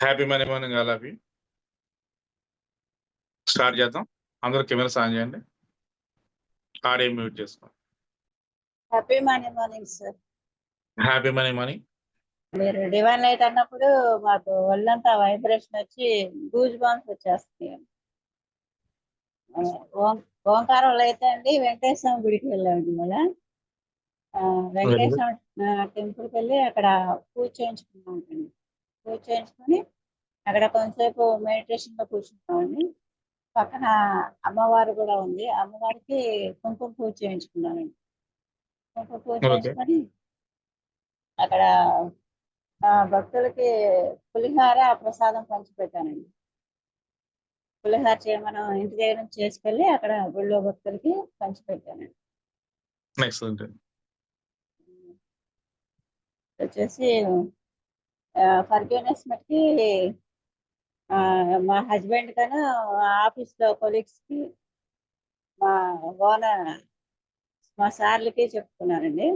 Happy money morning all of start చేద్దాం. అందరూ camera on చేయండి. ఆడియో మ్యూట్ చేసుకోండి. Happy morning morning sir. Happy money money మీరు divine light అన్నప్పుడు మాకు ఒళ్ళంతా వైబ్రేషన్ వచ్చి గూజ్ బాంబ్స్ వచ్చేస్తాయి ఓంకారంలో అయితే అండి. వెంకటేశ్వర గుడికి వెళ్ళామండి మళ్ళా వెంకటేశ్వర టెంపుల్కి వెళ్ళి అక్కడ పూజ చేయించుకున్నామండి. పూజ చేయించుకొని అక్కడ కొంతసేపు మెడిటేషన్లో కూర్చున్నామండి. పక్కన అమ్మవారు కూడా ఉంది. అమ్మవారికి కుంకుమ పూజ చేయించుకున్నానండి కుంకుమ పూజ. చేయించుకొని అక్కడ భక్తులకి పులిహార ప్రసాదం పంచిపెట్టానండి. పులిహార మనం ఇంటి దగ్గర నుంచి చేసుకెళ్ళి అక్కడ గుళ్ళో భక్తులకి పంచిపెట్టానండి. వచ్చేసి ఫర్గ్యూనెస్ మట్టికి ఆ, మా హస్బెండ్ కన్నా ఆఫీస్లో కొలీగ్స్కి మా ఓనర్ మా సార్లకి చెప్పుకున్నానండి.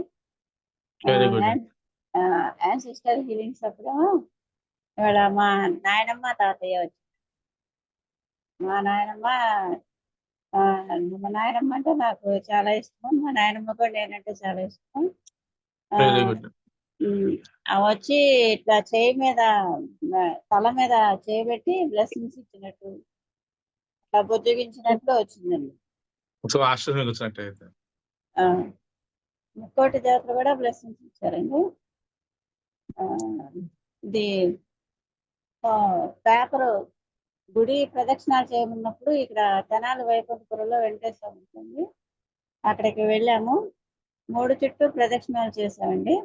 యాన్సిస్టర్ హీలింగ్స్ అప్పుడు ఇవాళ మా నాయనమ్మ తాతయ్య వచ్చి మా నాయనమ్మ మా నాయనమ్మ అంటే నాకు చాలా ఇష్టం. మా నాయనమ్మ కూడా నేనంటే చాలా ఇష్టం. వచ్చి ఇట్లా చేయి మీద తల మీద చేయి పెట్టి బ్లెస్సింగ్స్ ఇచ్చినట్టు అట్లా బుజ్జగించినట్లు వచ్చిందండి. సో వచ్చినట్టు అయితే ముక్కోటి దేవతలు కూడా బ్లెస్సింగ్స్ ఇచ్చారండి. ఆ, ఇది పేపర్ గుడి ప్రదక్షిణాలు చేయమన్నప్పుడు ఇక్కడ తెనాలి వైకుంఠపురంలో వెంకటేశ్వర ఉంటుంది అక్కడికి వెళ్ళాము. మూడు చుట్టూ ప్రదక్షిణాలు చేసామండి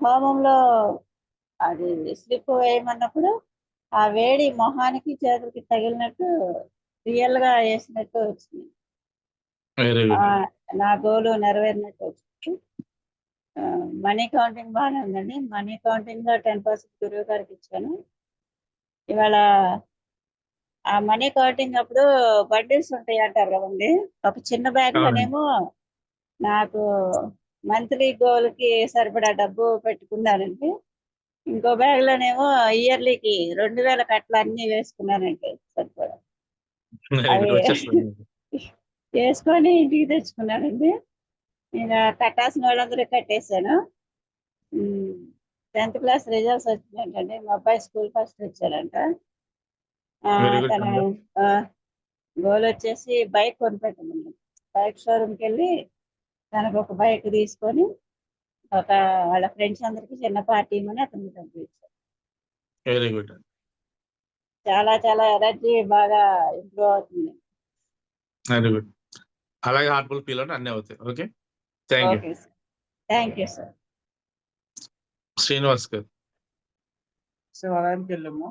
హోమంలో అది స్లిప్ వేయమన్నప్పుడు ఆ వేడి మొహానికి చేతులకి తగిలినట్టు రియల్గా వేసినట్టు వచ్చింది. నా గోలు నెరవేరినట్టు వచ్చింది. మనీ కౌంటింగ్ బాగానే ఉందండి. మనీ కౌంటింగ్లో టెన్ పర్సెంట్ గురువు గారికి ఇచ్చాను. ఇవాళ ఆ మనీ కౌంటింగ్ అప్పుడు బండిల్స్ ఉంటాయి అంటారు కదండి. ఒక చిన్న బ్యాగ్ లోనేమో నాకు మంత్లీ గోల్కి సరిపడా డబ్బు పెట్టుకున్నానండి ఇంకో బ్యాగ్ లోనేమో ఇయర్లీకి రెండు వేల కట్టలు అన్ని వేసుకున్నానండి సరిపడా. వేసుకొని ఇంటికి తెచ్చుకున్నానండి నేను కట్టాల్సిన వాళ్ళందరూ కట్టేశాను. టెన్త్ క్లాస్ రిజల్ట్స్ వచ్చినాయంటండి మా అబ్బాయి స్కూల్ ఫస్ట్ వచ్చారంట. తన గోల్ వచ్చేసి బైక్ కొనిపెట్టమన్నాడు. బైక్ షోరూమ్కి వెళ్ళి తనకు ఒక బైక్ తీసుకొని ఒక వాళ్ళ ఫ్రెండ్స్ అందరికి చిన్న పార్టీ అతనికి డబ్బులు ఇచ్చారు వెరీ గుడ్. చాలా చాలా ఎనర్జీ బాగా ఇంప్రూవ్ అవుతుంది. Very good. అలాగే హార్ట్ఫుల్ ఫీల్ అంటే అన్నీ అవుతాయి. Okay? Thank you. Okay sir. Thank you sir. Srinivas garu. శివాలయంకి వెళ్ళాము.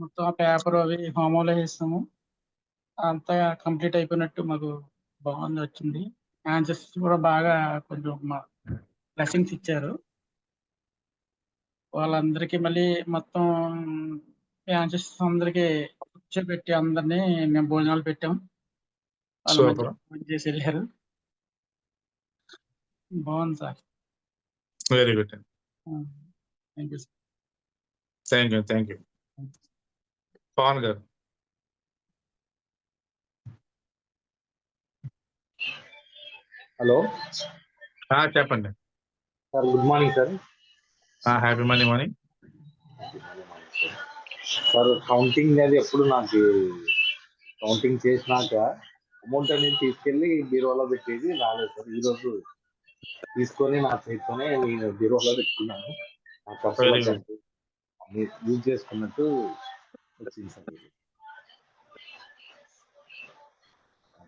మొత్తం ఆ పేపర్ అవి హోమంలో వేస్తాము అంతా కంప్లీట్ అయిపోయినట్టు మాకు బాగుంది వచ్చింది. ఆన్సర్స్ కూడా బాగా కొంచెం మా బ్లెస్సింగ్స్ ఇచ్చారు. వాళ్ళందరికీ మళ్ళీ మొత్తం ఆన్సర్స్ అందరికీ కూర్చోబెట్టి అందరినీ మేము భోజనాలు పెట్టాం. వాళ్ళు చేసి వెళ్ళారు. బాగుంది sir. Very good thank you thank you thank you Pavan garu. Hello. చెప్పండి. Sir good morning sir. Happy money money sir counting అనేది ఎప్పుడు నాకు కౌంటింగ్ చేసినాక అమౌంట్ అనేది తీసుకెళ్ళి బీరోలో పెట్టేది రాలేదు సార్. ఈరోజు తీసుకొని నా చేతితోనే నేను బీరోలో పెట్టుకున్నాను. నా యూజ్ చేసుకున్నట్టు వచ్చింది సార్.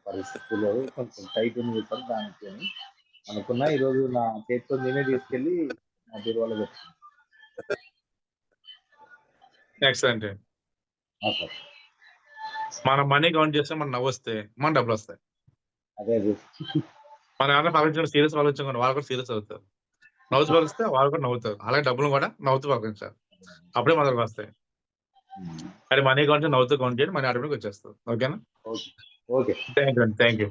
పరిస్థితుల్లో కొంచెం టైట్ ఉంది సార్ దానికి అనుకున్నా. ఈరోజు నా చేతితో నేనే తీసుకెళ్ళి నా బీరోలో పెట్టుకున్నాను ఎక్సలెంట్ సార్. మనం మనీ కౌంట్ చేస్తే మనం నవ్వు వస్తే మన డబ్బులు వస్తాయి. అదే అదే. మన ఏమన్నా పలకించడం సీరియస్ ఆలోచించకుండా వాళ్ళు కూడా సీరియస్ అవుతారు. నవ్వుతూ పలిస్తే వాళ్ళు కూడా నవ్వుతారు. అలాగే డబ్బులు కూడా నవ్వుతూ పలకించాలి అప్పుడే మొదలు వస్తాయి. అది మనీ కౌంట్ నవ్వుతూ కౌంట్ చేయండి మనీ ఆటోమేటిక్ వచ్చేస్తుంది. ఓకేనా? ఓకే. థ్యాంక్ యూ అండి thank you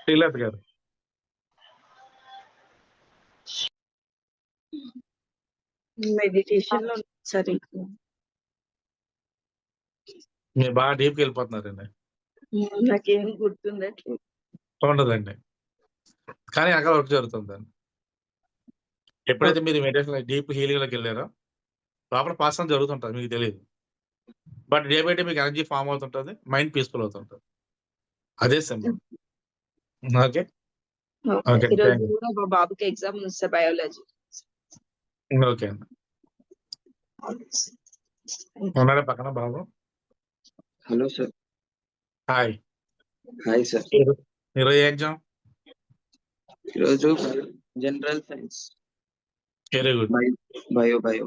Srilatha garu. Meditation సరే. మీరు బాగా డీప్కి వెళ్ళిపోతున్నారండి నాకేం గుర్తుండట్లేదు ఉండదండి. కానీ అక్కడ వర్క్ జరుగుతుందండి ఎప్పుడైతే మీరు మెడిటేషన్ డీప్ హీలింగ్లోకి వెళ్ళారో లోపల పాసనం జరుగుతుంటారు మీకు తెలియదు బట్ డే బై డే మీకు ఎనర్జీ ఫామ్ అవుతుంటుంది మైండ్ పీస్ఫుల్ అవుతుంటుంది. అదే సింబల్ ఓకే? మా బాబుకి ఎగ్జామ్ ఉంది సార్ బయాలజీ. ఓకే అండి. ఉన్నాడా పక్కన బాబు? Hello sir. Hi. Hi sir. ఈరోజు ఏ ఎగ్జామ్? ఈరోజు general science. Very good bio bio.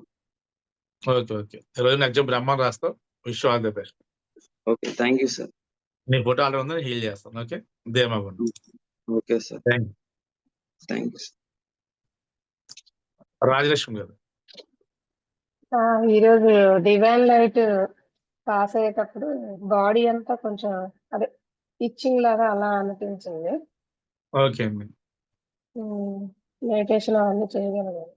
Okay okay. ఈరోజు ఎగ్జామ్ బ్రహ్మాన్ రాస్తావు wish all the best. Okay thank you sir. నీ ఫోటో ఆర్డర్ ఉంది హీల్ చేస్తాను okay? దేమాగుండు okay sir. Thank thank you Rajalakshmi garu. ఆ, ఈరోజు డివైన్ లైట్ పాస్ అయ్యేటప్పుడు body అంతా కొంచెం అదే ఇచ్చింగ్ లాగా అలా అనిపించింది. ఓకే అండి. మెడిటేషన్ అవన్నీ చేయగలిగాను.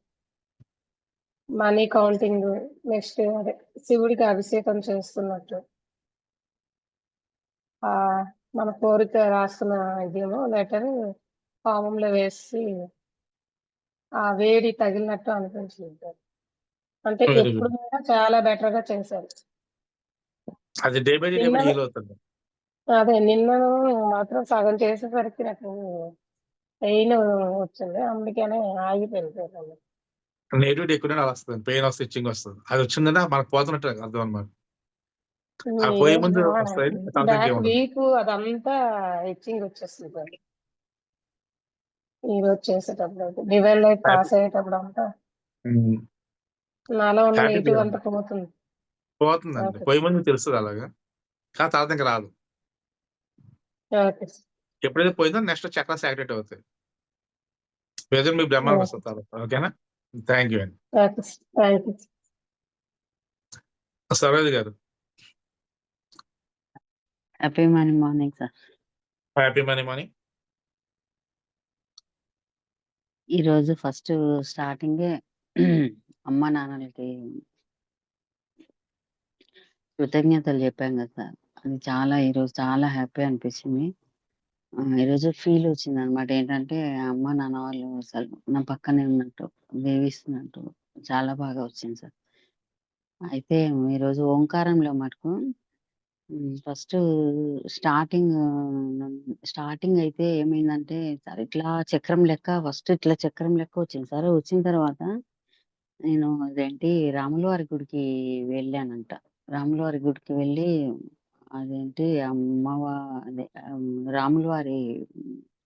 మనీ కౌంటింగ్ నెక్స్ట్ అదే శివుడికి అభిషేకం చేస్తున్నట్టు. ఆ మన కోరిక రాస్తున్న ఇదేమో లెటర్ పామంలో వేసి ఆ వేడి తగిలినట్టు అనిపించింది. అంటే. ఎప్పుడు కూడా చాలా బెటర్గా చేశారు. అది డే బై డే హీల్ అవుతుంది. అదే నిన్న మాత్రం సగం చేసేసరికి నాకు పెయిన్ వచ్చింది. అందుకనే ఆగిపోయింది. నెగిటివ్ ఎక్కువ అలా వస్తుంది పెయిన్ వస్తుంది ఇచ్చింగ్ వస్తుంది. అది వచ్చిందంటే మనకు పోతున్నట్టు అర్థం అనమాట ఆ పోయే ముందు. వీక్ అదంతా వచ్చేస్తుంది ఈ రోజు చేసేటప్పుడు పాస్ అయ్యేటప్పుడు అంతా. నాలో ఉన్న Happy నెగిటివ్గా అంతా పోతుంది. పోతుందండి. పోయే ముందు తెలుస్తుంది అలాగా. కానీ తర్వాత ఇంకా రాదు. ఎప్పుడైతే పోయిందో నెక్స్ట్ చక్రాస్ యాక్టివేట్ అవుతాయి. ప్రజెంట్ మీ బ్రహ్మాండం. వస్తుంది తర్వాత. ఓకేనా? థ్యాంక్ యూ అండి okay thank you Saroj garu. Happy morning morning sir happy money money ఈరోజు ఫస్ట్ స్టార్టింగే అమ్మ నాన్నలకి కృతజ్ఞతలు చెప్పాం కదా సార్ అది చాలా ఈరోజు చాలా హ్యాపీ అనిపించింది. ఆ, ఈరోజు ఫీల్ వచ్చింది అనమాట ఏంటంటే అమ్మ నాన్న వాళ్ళు అసలు నా పక్కనే ఉన్నట్టు వేవిస్తున్నట్టు చాలా బాగా వచ్చింది సార్. అయితే ఈరోజు ఓంకారంలో మటుకు ఫస్ట్ స్టార్టింగ్ స్టార్టింగ్ అయితే ఏమైందంటే సార్ ఇట్లా చక్రం లెక్క ఫస్ట్ ఇట్లా చక్రం లెక్క వచ్చింది సార్. వచ్చిన తర్వాత నేను అదేంటి రాములవారి గుడికి వెళ్ళానంట. రాములవారి గుడికి వెళ్ళి అదేంటి అమ్మవ అదే ఆమ్, రాములవారి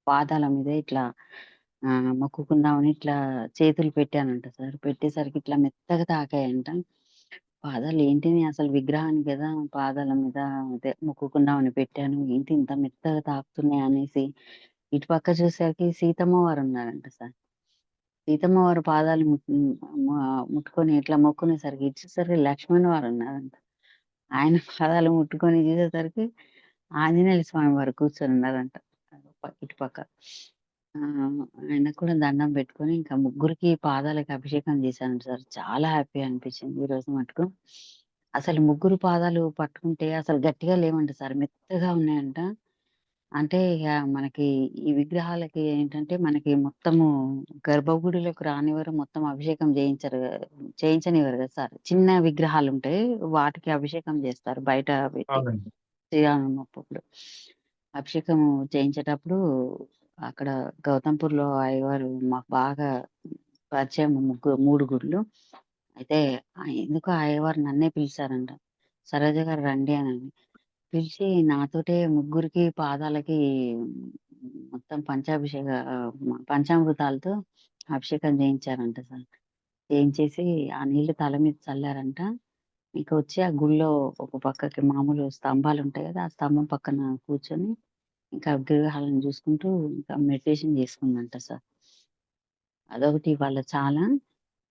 పాదాల మీద ఇట్లా ఆ, మొక్కుకుందామని ఇట్లా చేతులు పెట్టానంట సార్. పెట్టేసరికి ఇట్లా మెత్తగా తాకాయంట. పాదాలు ఏంటిని అసలు విగ్రహాన్ని కదా పాదాల మీద అదే మొక్కుకుందామని పెట్టాను. ఏంటి ఇంత మెత్తగా తాకుతున్నాయి అనేసి ఇటు పక్క చూసేసరికి సీతమ్మ వారు ఉన్నారంట సార్. సీతమ్మ వారు పాదాలు ముట్- ముట్టుకొని ఇట్లా మొక్కునేసరికి ఇటు చూసేసరికి లక్ష్మణ్ వారు ఉన్నారంట. ఆయన పాదాలు ముట్టుకొని చూసేసరికి ఆంజనేయ స్వామి వారు కూర్చొని ఉన్నారంట. ఇటుపక్క ఇటు పక్క. ఆ, కూడా దండం పెట్టుకొని ఇంకా ముగ్గురికి పాదాలకి అభిషేకం చేశాను సార్. చాలా హ్యాపీ అనిపించింది ఈ రోజు మటుకు. అసలు ముగ్గురు పాదాలు పట్టుకుంటే అసలు గట్టిగా లేవంట సార్. మెత్తగా ఉన్నాయంట. అంటే ఇక మనకి ఈ విగ్రహాలకి ఏంటంటే మనకి మొత్తము గర్భగుడిలోకి రానివారు మొత్తం అభిషేకం చేయించరు చేయించనివ్వరు కదా సార్. చిన్న విగ్రహాలు ఉంటాయి వాటికి అభిషేకం చేస్తారు బయట పెట్టి. అవునండి. శ్రీరామప్పుడు అభిషేకం చేయించేటప్పుడు అక్కడ గౌతంపూర్లో అయ్యవారు మాకు బాగా పరిచయం ముగ్గురు మూడు గుళ్ళు. అయితే ఆ ఎందుకో అయ్యవారు నన్నే పిలిచారంట? సరోజ గారు రండి అని పిలిచి నాతోటే ముగ్గురికి పాదాలకి మొత్తం పంచాభిషేక పంచామృతాలతో అభిషేకం చేయించారంట సార్. చేయించేసి ఆ నీళ్ళు తల మీద చల్లారంట. ఇంకా వచ్చి ఆ గుళ్ళో ఒక పక్కకి మామూలు స్తంభాలు ఉంటాయి కదా ఆ స్తంభం పక్కన కూర్చొని ఇంకా విగ్రహాలను చూసుకుంటూ ఇంకా మెడిటేషన్ చేసుకుందంట సార్. అదొకటి వాళ్ళ చాలా.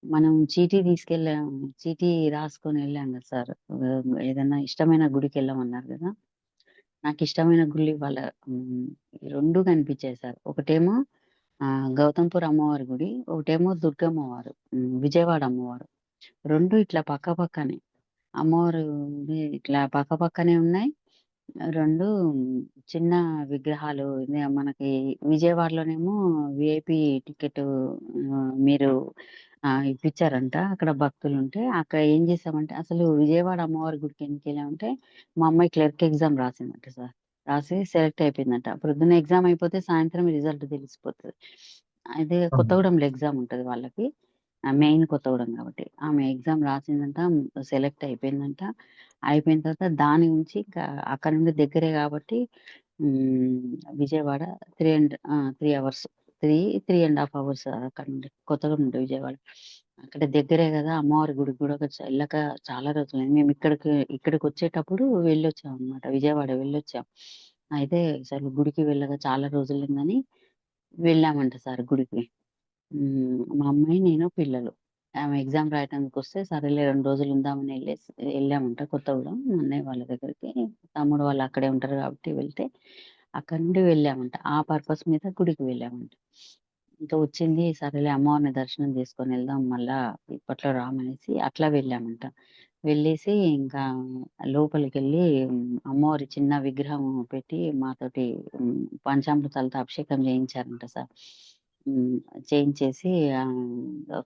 మనం చీటీ తీసుకెళ్ళాం చీటీ రాసుకొని వెళ్ళాం కదా సార్. ఏదైనా ఇష్టమైన గుడికి వెళ్ళామన్నారు కదా. నాకు ఇష్టమైన గుళ్ళు వాళ్ళ రెండు కనిపించాయి సార్. ఒకటేమో ఆ గౌతంపూర్ అమ్మవారి గుడి ఒకటేమో దుర్గమ్మ వారు ఉమ్, విజయవాడ అమ్మవారు. రెండు ఇట్లా పక్క పక్కనే. అమ్మవారు ఇట్లా పక్క పక్కనే ఉన్నాయి. రెండు చిన్న విగ్రహాలు మనకి విజయవాడలోనేమో విఐపి టికెట్ మీరు ఆ, ఇప్పించారంట అక్కడ భక్తులు ఉంటే అక్కడ ఏం చేసామంటే అసలు విజయవాడ అమ్మవారి గుడికి ఎందుకు వెళ్ళామంటే మా అమ్మాయి క్లర్క్ ఎగ్జామ్ రాసిందంట సార్. రాసి సెలెక్ట్ అయిపోయిందంట. ప్రొద్దున ఎగ్జామ్ అయిపోతే సాయంత్రం రిజల్ట్ తెలిసిపోతుంది. అయితే కొత్తగూడెంలో ఎగ్జామ్ ఉంటది వాళ్ళకి. మెయిన్ కొత్తగూడెం కాబట్టి. ఆమె ఎగ్జామ్ రాసిందంట సెలెక్ట్ అయిపోయిందంట. అయిపోయిన తర్వాత దాని నుంచి ఇంకా అక్కడ నుండి దగ్గరే కాబట్టి Vijayawada three and three hours three three and half hours అక్కడ నుండి కొత్తగూడెం నుండి విజయవాడ. అక్కడ దగ్గరే కదా అమ్మవారి గుడికి కూడా వెళ్ళక చాలా రోజులు మేము ఇక్కడికి ఇక్కడికి వచ్చేటప్పుడు వెళ్ళొచ్చాం అన్నమాట. విజయవాడ వెళ్ళొచ్చాం. అయితే సార్ గుడికి వెళ్ళగా చాలా రోజులైందని వెళ్ళామంట సార్ గుడికి. మా అమ్మాయి నేను పిల్లలు. ఆమె ఎగ్జామ్ రాయడానికి వస్తే సరేలే రెండు రోజులు ఉందామని వెళ్ళేసి వెళ్ళామంట కొత్తగూడెం. కూడా అన్నయ్య వాళ్ళ దగ్గరికి. తమ్ముడు వాళ్ళు అక్కడే ఉంటారు కాబట్టి వెళ్తే అక్కడ నుండి వెళ్ళామంట. ఆ పర్పస్ మీద గుడికి వెళ్ళామంట. ఇంకా వచ్చింది సరేలే అమ్మవారిని దర్శనం చేసుకొని వెళ్దాం మళ్ళా ఇప్పట్లో రామనేసి అట్లా వెళ్ళామంట. వెళ్ళేసి ఇంకా లోపలికి వెళ్ళి అమ్మవారి చిన్న విగ్రహం పెట్టి మాతోటి పంచామృతాలతో అభిషేకం చేయించారంట సార్. చేయించేసి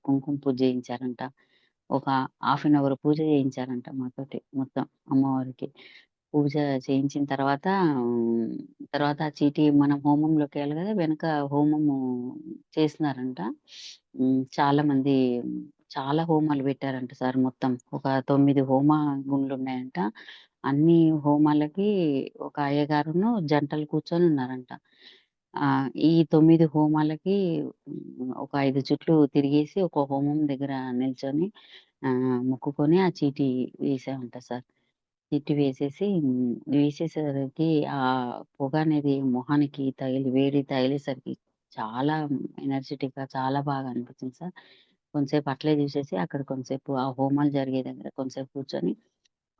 కుంకుమ పూజ చేయించారంట. ఒక హాఫ్ అన్ అవర్ పూజ చేయించారంట మాతోటి మొత్తం అమ్మవారికి. పూజ చేయించిన తర్వాత తర్వాత ఆ చీటీ మనం హోమంలోకి వెళ్ళాలి కదా వెనక హోమము చేసినారంట. ఉమ్, చాలా మంది చాలా హోమాలు పెట్టారంట సార్ మొత్తం. ఒక తొమ్మిది హోమ గుండ్లు ఉన్నాయంట. అన్ని హోమాలకి ఒక అయ్యగారును జంటలు కూర్చొని ఉన్నారంట. ఆ ఈ తొమ్మిది హోమాలకి ఉమ్, ఒక ఐదు చుట్లు తిరిగేసి ఒక హోమం దగ్గర నిల్చొని ఆ మొక్కుకొని ఆ చీటీ వేసామంట సార్. చీటీ వేసేసి వేసేసరికి ఆ పొగ అనేది మొహానికి తగిలి వేడి తగిలేసరికి చాలా ఎనర్జెటిక్గా చాలా బాగా అనిపించింది సార్. కొంతసేపు అట్లే చూసేసి అక్కడ కొంతసేపు ఆ హోమాలు జరిగే దగ్గర కొంతసేపు కూర్చొని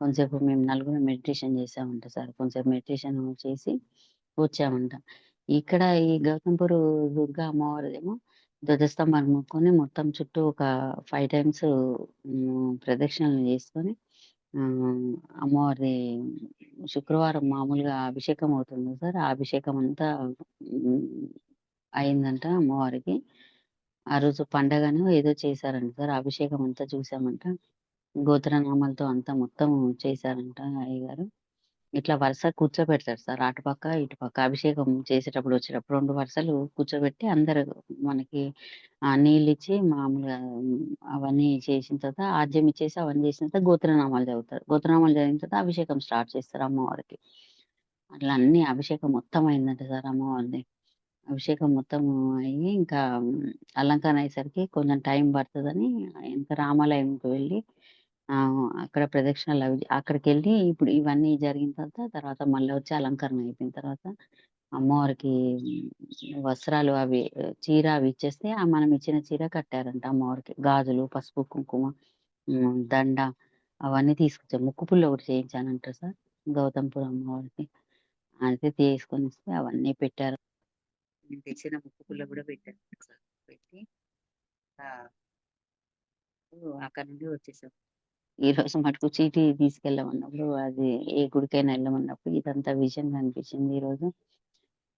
కొంతసేపు మేము నలుగురు మెడిటేషన్ చేసామంట సార్. కొంతసేపు మెడిటేషన్ చేసి వచ్చామంట. ఇక్కడ ఈ గౌతంపూర్ దుర్గా అమ్మవారిదేమో ధ్వజస్తంభాన్ని మొక్కుకొని మొత్తం చుట్టూ ఒక ఫైవ్ టైమ్స్ ప్రదక్షిణలు చేసుకొని ఆ, అమ్మవారి శుక్రవారం మామూలుగా అభిషేకం అవుతుంది సార్. ఆ అభిషేకం అంతా అయిందంట అమ్మవారికి. ఆ రోజు పండగను ఏదో చేశారంట సార్. అభిషేకం అంతా చూసామంట. గోత్రనామాలతో అంతా మొత్తం చేశారంట అయ్యగారు. ఇట్లా వరుస కూర్చోబెడతారు సార్. అటుపక్క ఇటుపక్క అభిషేకం చేసేటప్పుడు వచ్చేటప్పుడు రెండు వరుసలు కూర్చోబెట్టి అందరు మనకి ఆ నీళ్ళు ఇచ్చి మామూలుగా అవన్నీ చేసిన తర్వాత ఆద్యం ఇచ్చేసి అవన్నీ చేసిన తర్వాత గోత్రనామాలు చదువుతారు. గోత్రనామాలు చదివిన తర్వాత అభిషేకం స్టార్ట్ చేస్తారు అమ్మవారికి. అట్లా అన్ని అభిషేకం మొత్తం అయిందంట సార్ అమ్మవారిది. అభిషేకం మొత్తం అయ్యి ఇంకా అలంకారం అలంకరణ అయ్యేసరికి కొంచెం టైం పడుతుందని ఇంకా రామాలయంకి వెళ్ళి ఆ అక్కడ ప్రదక్షిణలు అవి అక్కడికి వెళ్ళి ఇప్పుడు ఇవన్నీ జరిగిన తర్వాత తర్వాత మళ్ళీ వచ్చి అలంకరణ అయిపోయిన తర్వాత అమ్మవారికి వస్త్రాలు అవి చీర అవి ఇచ్చేస్తే ఆ మనం ఇచ్చిన చీర కట్టారంట అమ్మవారికి. గాజులు పసుపు కుంకుమ దండ అవన్నీ తీసుకొచ్చాం ముక్కు పుల్ల ఒకటి చేయించానంట సార్ గౌతంపురం అమ్మవారికి. అయితే తీసుకొని వస్తే అవన్నీ పెట్టారు. నేను తెచ్చిన ముక్కు పుల్ల కూడా పెట్టాను సార్. పెట్టి ఆ, అక్కడ నుండి వచ్చేసాం. ఈ రోజు మటుకు చీటీ తీసుకెళ్ళమన్నప్పుడు అది ఏ గుడికైనా వెళ్ళమన్నప్పుడు ఇదంతా విజన్ అనిపించింది ఈ రోజు.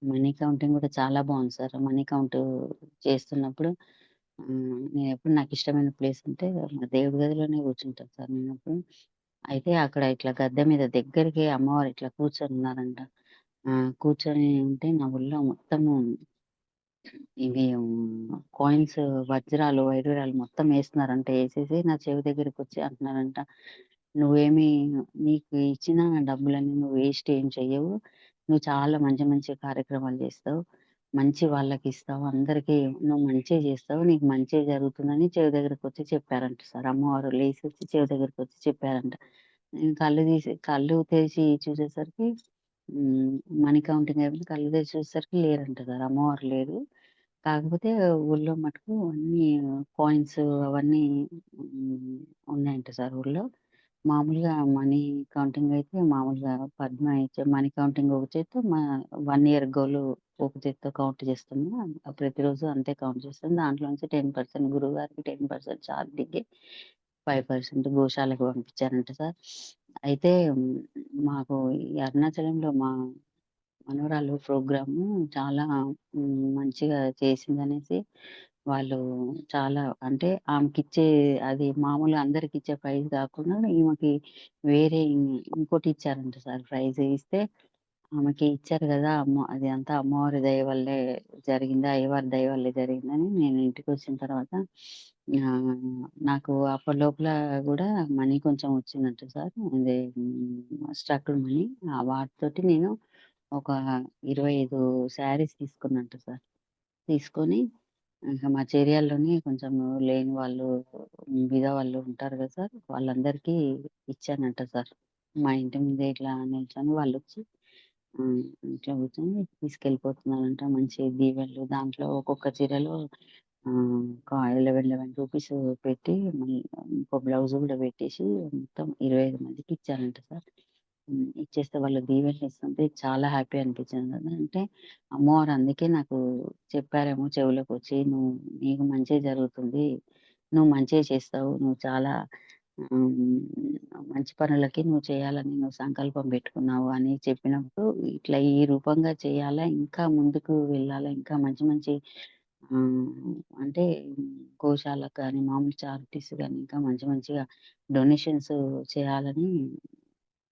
మనీ కౌంటింగ్ కూడా చాలా బాగుంది సార్. మనీ కౌంట్ చేస్తున్నప్పుడు ఆ, నేను ఎప్పుడు నాకు ఇష్టమైన ప్లేస్ అంటే మా దేవుడి గదిలోనే కూర్చుంటాను సార్ నేను అప్పుడు అయితే అక్కడ ఇట్లా గద్దె మీద దగ్గరికి అమ్మవారు ఇట్లా కూర్చొని ఉన్నారంట. ఆ, కూర్చొని ఉంటే నా ఒళ్ళో మొత్తము ఇవి కాయిన్స్ వజ్రాలు వైడూరాలు మొత్తం వేస్తున్నారంట. వేసేసి నా చెవి దగ్గరికి వచ్చి అంటున్నారంట నువ్వేమి నీకు ఇచ్చిన డబ్బులన్నీ నువ్వు వేస్ట్ ఏం చెయ్యవు. నువ్వు చాలా మంచి మంచి కార్యక్రమాలు చేస్తావు. మంచి వాళ్ళకి ఇస్తావు. అందరికీ నువ్వు మంచి చేస్తావు. నీకు మంచి జరుగుతుందని చెవి దగ్గరకు వచ్చి చెప్పారంట సార్. అమ్మవారు లేచి వచ్చి చెవి దగ్గరకు వచ్చి చెప్పారంట. నేను కళ్ళు తీసి కళ్ళు తెరిచి చూసేసరికి మనీ కౌంటింగ్ అయిపోయింది. కళ్ళు తెరిచి చూసేసరికి లేరంట సార్. అమ్మవారు లేరు. కాకపోతే ఊళ్ళో మటుకు అన్ని కాయిన్స్ అవన్నీ ఉన్నాయంట సార్ ఊళ్ళో. మామూలుగా మనీ కౌంటింగ్ అయితే మామూలుగా పద్మ ఇచ్చే మనీ కౌంటింగ్ ఒక చేత్తో మా వన్ ఇయర్ గోల్ ఒక చేత్తో కౌంట్ చేస్తున్నా ప్రతిరోజు అంతే కౌంట్ చేస్తాం. దాంట్లో నుంచి టెన్ పర్సెంట్ గురువు గారికి టెన్ పర్సెంట్ చార్జీకి ఫైవ్ పర్సెంట్ గోశాలకు పంపించారంట సార్. అయితే మాకు ఈ అరుణాచలంలో మా మనవరాలు ప్రోగ్రాము చాలా మంచిగా చేసిందనేసి వాళ్ళు చాలా అంటే ఆమెకిచ్చే అది మామూలుగా అందరికి ఇచ్చే ప్రైజ్ కాకుండా ఈమెకి వేరే ఇం- ఇంకోటి ఇచ్చారంట సార్ ప్రైజ్ ఇస్తే ఆమెకి ఇచ్చారు కదా అమ్మ అది అంతా అమ్మవారి దయ వల్లే జరిగింది అయ్యవారి దయ వల్లే జరిగిందని నేను ఇంటికి వచ్చిన తర్వాత నాకు అప్పటి లోపల కూడా మనీ కొంచెం వచ్చిందంట సార్ అదే స్ట్రక్డ్ మనీ ఆ వాటితోటి నేను ఒక ఇరవై ఐదు శారీస్ తీసుకున్నట్టు సార్. తీసుకొని ఇంకా మా చేరియాల్లోని కొంచెం లేని వాళ్ళు బీద వాళ్ళు ఉంటారు కదా సార్ వాళ్ళందరికీ ఇచ్చానంట సార్. మా ఇంటి ముందే ఇట్లా నిల్చొని వాళ్ళు వచ్చి ఇట్లా కూర్చొని తీసుకెళ్ళిపోతున్నారంట. మంచి దీవెళ్ళు దాంట్లో ఒక్కొక్క చీరలో ఎలెవెన్ లెవెన్ రూపీస్ పెట్టి మళ్ళీ ఇంకో బ్లౌజ్ కూడా పెట్టేసి మొత్తం ఇరవై ఐదు మందికి ఇచ్చారంట సార్. ఇచ్చేస్తే వాళ్ళు దీవెనలు ఇస్తుంటే చాలా హ్యాపీ అనిపించింది. కదా అంటే అమ్మవారు అందుకే నాకు చెప్పారేమో చెవులకు వచ్చి నువ్వు నీకు మంచి జరుగుతుంది. నువ్వు మంచిగా చేస్తావు. నువ్వు చాలా మంచి పనులకి నువ్వు చేయాలని నువ్వు సంకల్పం పెట్టుకున్నావు అని చెప్పినప్పుడు ఇట్లా ఈ రూపంగా చేయాలా? ఇంకా ముందుకు వెళ్ళాలా? ఇంకా మంచి మంచి అంటే గోశాలకు కానీ మామూలు చారిటీస్ కానీ ఇంకా మంచి మంచిగా డొనేషన్స్ చేయాలని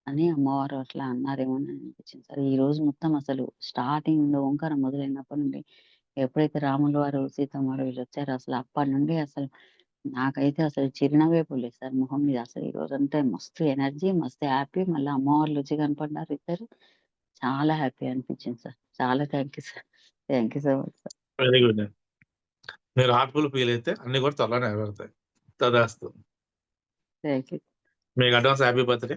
అని అమ్మవారు అట్లా అన్నారేమో అని అనిపించింది. సార్ ఈ రోజు మొత్తం అసలు స్టార్టింగ్ ఓంకారం మొదలైనప్పటి నుండి ఎప్పుడైతే రాముల వారు సీతమ్మ వారు వీళ్ళు వచ్చారో అసలు అప్పటి నుండి అసలు నాకైతే అసలు చిరునవ్వే పోలేదు సార్ మొహం మీద. అసలు ఈ రోజు అంటే మస్తు ఎనర్జీ మస్తు హ్యాపీ మళ్ళీ అమ్మవార్లు వచ్చి కనపడ్డారు ఇద్దరు. చాలా హ్యాపీ అనిపించింది సార్. చాలా thank you sir. Thank you so much sir. Very good మీరు హార్ట్ఫుల్ ఫీల్ అయితే అన్ని కూడా త్వరలో నెరవేరుతాయి తదాస్తు. థ్యాంక్ యూ మీకు advance happy birthday